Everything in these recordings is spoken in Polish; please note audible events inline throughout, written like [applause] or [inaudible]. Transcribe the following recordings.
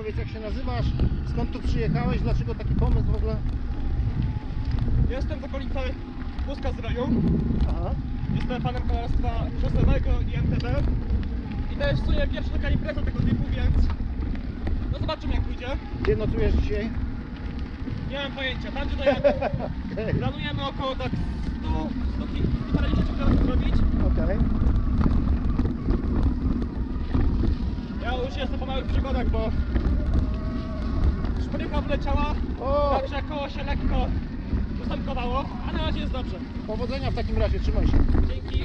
powiedz jak się nazywasz, skąd tu przyjechałeś, dlaczego taki pomysł w ogóle? Jestem z okolicy Puska Zdroju. Aha. Jestem fanem kolarstwa szosowego i MTB. I to jest w sumie pierwsza taka impreza tego typu, więc no zobaczymy jak pójdzie. Gdzie nocujesz dzisiaj? Nie mam pojęcia. Tam gdzie dojemy, [laughs] planujemy około tak 100, 100 ki- 140 km zrobić. Okej. Ja już jestem po małych przygodach, bo szprycha wleciała, O! także koło się lekko ustępowało, a na razie jest dobrze. Powodzenia w takim razie, trzymaj się. Dzięki.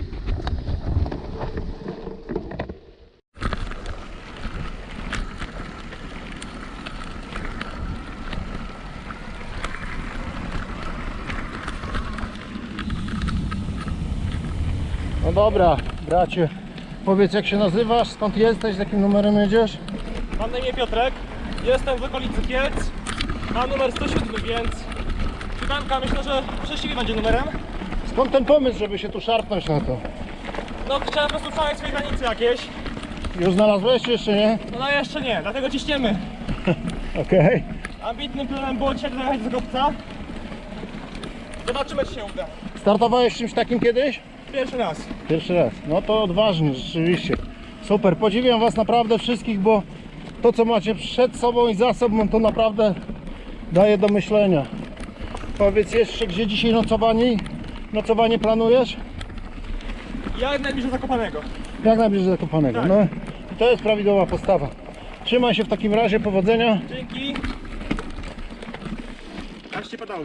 No dobra, bracie. Powiedz jak się nazywasz, skąd jesteś, z jakim numerem jedziesz? Mam na imię Piotrek, jestem w okolicy Kielc, mam numer 107, więc siódemka myślę, że szczęśliwie będzie numerem. Skąd ten pomysł, żeby się tu szarpnąć na to? No chciałem po prostu szukać swojej granicy jakieś, Już znalazłeś czy jeszcze nie? no, no jeszcze nie, dlatego ciśniemy. [laughs] Okej. Ambitnym planem było dzisiaj dojechać z Gopca. Zobaczymy czy się uda. Startowałeś z czymś takim kiedyś? Pierwszy raz. Pierwszy raz. No to odważnie, rzeczywiście. Super, podziwiam Was naprawdę wszystkich, bo to co macie przed sobą i za sobą to naprawdę daje do myślenia. Powiedz jeszcze, gdzie dzisiaj nocowani? Nocowanie planujesz? Ja jak najbliżej Zakopanego. Jak najbliżej Zakopanego. Tak. No i to jest prawidłowa postawa. Trzymaj się w takim razie, powodzenia. Dzięki. Aż się padało.